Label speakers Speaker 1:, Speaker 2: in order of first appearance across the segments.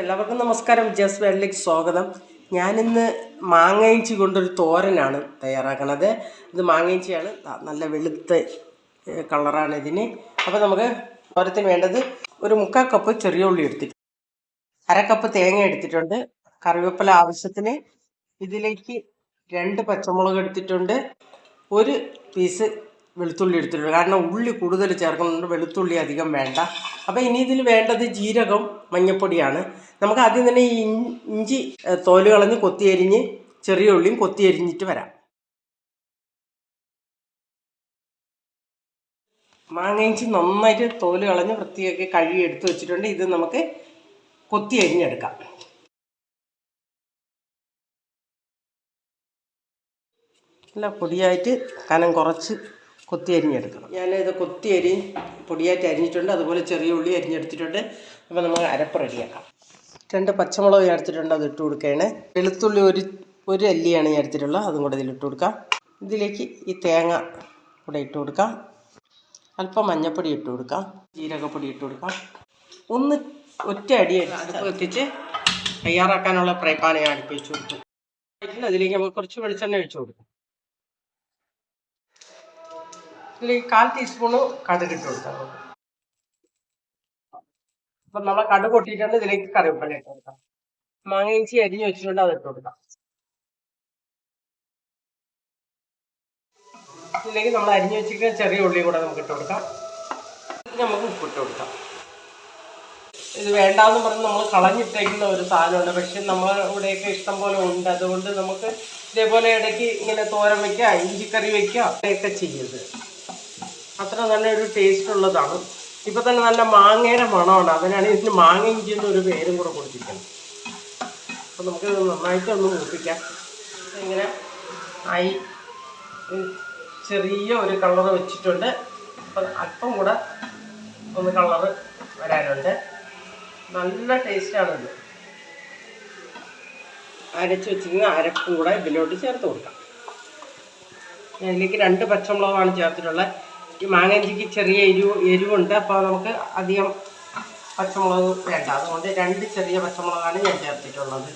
Speaker 1: എല്ലാവർക്കും നമസ്കാരം. ജസ് വേൾഡിലേക്ക് സ്വാഗതം. ഞാനിന്ന് മാങ്ങയിഞ്ചി കൊണ്ടൊരു തോരനാണ് തയ്യാറാക്കണത്. ഇത് മാങ്ങയിഞ്ചിയാണ്. നല്ല വെളുത്ത കളറാണ് ഇതിന്. അപ്പോൾ നമുക്ക് തോരത്തിന് വേണ്ടത് ഒരു മുക്കാൽ കപ്പ് ചെറിയ ഉള്ളി എടുത്തിട്ട് അര കപ്പ് തേങ്ങ എടുത്തിട്ടുണ്ട്. കറിവേപ്പില ആവശ്യത്തിന് ഇതിലേക്ക് രണ്ട് പച്ചമുളക് എടുത്തിട്ടുണ്ട്. ഒരു പീസ് വെളുത്തുള്ളി എടുത്തിട്ടുണ്ട്. കാരണം ഉള്ളി കൂടുതൽ ചേർക്കുന്നുണ്ട് വെളുത്തുള്ളി അധികം വേണ്ട. അപ്പോൾ ഇനി ഇതിൽ വേണ്ടത് ജീരകം മഞ്ഞപ്പൊടിയാണ്. നമുക്ക് ആദ്യം തന്നെ ഈ ഇഞ്ചി തോൽ കളഞ്ഞ് കൊത്തിയരിഞ്ഞ് ചെറിയ ഉള്ളിയും കൊത്തിയരിഞ്ഞിട്ട് വരാം. മാങ്ങ ഇഞ്ചി നന്നായിട്ട് തോൽ കളഞ്ഞ് വൃത്തിയാക്കി കഴുകി എടുത്തു വെച്ചിട്ടുണ്ട്. ഇത് നമുക്ക് കൊത്തി അരിഞ്ഞെടുക്കാം നല്ല പൊടിയായിട്ട് കനം കുറച്ച് കൊത്തി അരിഞ്ഞെടുക്കണം ഞാനിത് കൊത്തി അരി പൊടിയായിട്ട് അരിഞ്ഞിട്ടുണ്ട്. അതുപോലെ ചെറിയ ഉള്ളി അരിഞ്ഞെടുത്തിട്ടുണ്ട്. അപ്പോൾ നമ്മൾ അരപ്പ് റെഡിയാക്കാം. രണ്ട് പച്ചമുളക് ഞാൻ എടുത്തിട്ടുണ്ട്. അത് ഇട്ട് കൊടുക്കുകയാണ്. വെളുത്തുള്ളി ഒരു ഒരു അല്ലിയാണ് ഞാൻ എടുത്തിട്ടുള്ളത്. അതും കൂടെ ഇതിലിട്ട് കൊടുക്കാം. ഇതിലേക്ക് ഈ തേങ്ങ കൂടെ ഇട്ട് കൊടുക്കാം. അല്പം മഞ്ഞപ്പൊടി ഇട്ട് കൊടുക്കാം. ജീരകപ്പൊടി ഇട്ട് കൊടുക്കാം. ഒന്ന് ഒറ്റ അടി അടുപ്പ് എത്തിച്ച് തയ്യാറാക്കാനുള്ള പാൻ ഞാൻ അടുപ്പിച്ച് കൊടുക്കും അതിലേക്ക് നമുക്ക് കുറച്ച് വെളിച്ചെണ്ണ ഒഴിച്ചു കൊടുക്കും. ഇതിലേക്ക് കാൽ ടീസ്പൂണ് കടുക് ഇട്ട് കൊടുക്കാം മതി. അപ്പം പൊട്ടിയിട്ടാണ് ഇതിലേക്ക് കറിവേപ്പില ഇട്ട് കൊടുക്കാം. മാങ്ങ ഇഞ്ചി അരിഞ്ഞ് വെച്ചിട്ടുണ്ട് അത് ഇട്ട് കൊടുക്കാം. ഇതിലേക്ക് നമ്മൾ അരിഞ്ഞ് വെച്ചിരിക്കുന്ന ചെറിയ ഉള്ളി കൂടെ നമുക്ക് ഇട്ട് കൊടുക്കാം. നമുക്ക് ഉപ്പിട്ട് കൊടുക്കാം. ഇത് വേണ്ടാന്ന് പറഞ്ഞ് നമ്മൾ കളഞ്ഞിട്ടേക്കുന്ന ഒരു സാധനമുണ്ട്. പക്ഷെ നമ്മൾ ഇവിടെയൊക്കെ ഇഷ്ടം പോലെ ഉണ്ട്. അതുകൊണ്ട് നമുക്ക് ഇതേപോലെ ഇടയ്ക്ക് ഇങ്ങനെ തോരൻ വയ്ക്കുക ഇഞ്ചിക്കറി വെക്കാം അങ്ങനെയൊക്കെ ചെയ്യുന്നത് അത്ര നല്ലൊരു ടേസ്റ്റ് ഉള്ളതാണ്. ഇപ്പൊ തന്നെ നല്ല മാങ്ങയുടെ മണമാണ്. അതിനാണ് ഇതിന് മാങ്ങ ഇഞ്ചി എന്നൊരു പേരും കൂടെ കൊടുത്തിരിക്കുന്നത് അപ്പൊ നമുക്ക് നന്നായിട്ട് ഒന്ന് മൂപ്പിക്കാം. ഇങ്ങനെ ആയി. ചെറിയ ഒരു കളർ വെച്ചിട്ടുണ്ട്. അപ്പം അല്പം കൂടെ ഒന്ന് കളറ് വരാനുണ്ട്. നല്ല ടേസ്റ്റാണ് ഇത് അരച്ച് വെച്ചിരുന്ന അരപ്പും കൂടെ ഇതിലോട്ട് ചേർത്ത് കൊടുക്കാം. ഇതിലേക്ക് രണ്ട് പച്ചമുളകാണ് ചേർത്തിട്ടുള്ളത്. ഈ മാങ്ങഞ്ചിക്ക് ചെറിയ എരിവ് എരിവുണ്ട്. അപ്പോൾ നമുക്ക് അധികം പച്ചമുളക് വേണ്ട. അതുകൊണ്ട് രണ്ട് ചെറിയ പച്ചമുളകാണ് ഞാൻ ചേർത്തിട്ടുള്ളത്.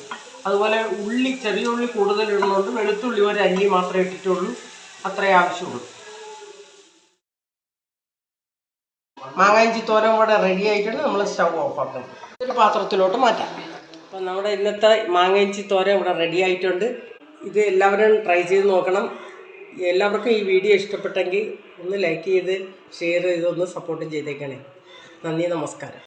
Speaker 1: അതുപോലെ ഉള്ളി ചെറിയ ഉള്ളി കൂടുതൽ ഇടുന്നുണ്ട് വെളുത്തുള്ളി ഒരു അല്ലി മാത്രമേ ഇട്ടിട്ടുള്ളൂ. അത്രേ ആവശ്യമുള്ളൂ. മാങ്ങാഞ്ചി തോരൻ കൂടെ റെഡി ആയിട്ടുണ്ട്. നമ്മൾ സ്റ്റവ് ഓഫ് ആക്കണം ഒരു പാത്രത്തിലോട്ട് മാറ്റാം. അപ്പം നമ്മുടെ ഇന്നത്തെ മാങ്ങാഞ്ചി തോരൻ ഇവിടെ റെഡി ആയിട്ടുണ്ട്. ഇത് എല്ലാവരും ട്രൈ ചെയ്ത് നോക്കണം. എല്ലാവർക്കും ഈ വീഡിയോ ഇഷ്ടപ്പെട്ടെങ്കിൽ ഒന്ന് ലൈക്ക് ചെയ്ത് ഷെയർ ചെയ്ത് ഒന്ന് സപ്പോർട്ടും ചെയ്തേക്കണേ. നന്ദി നമസ്കാരം.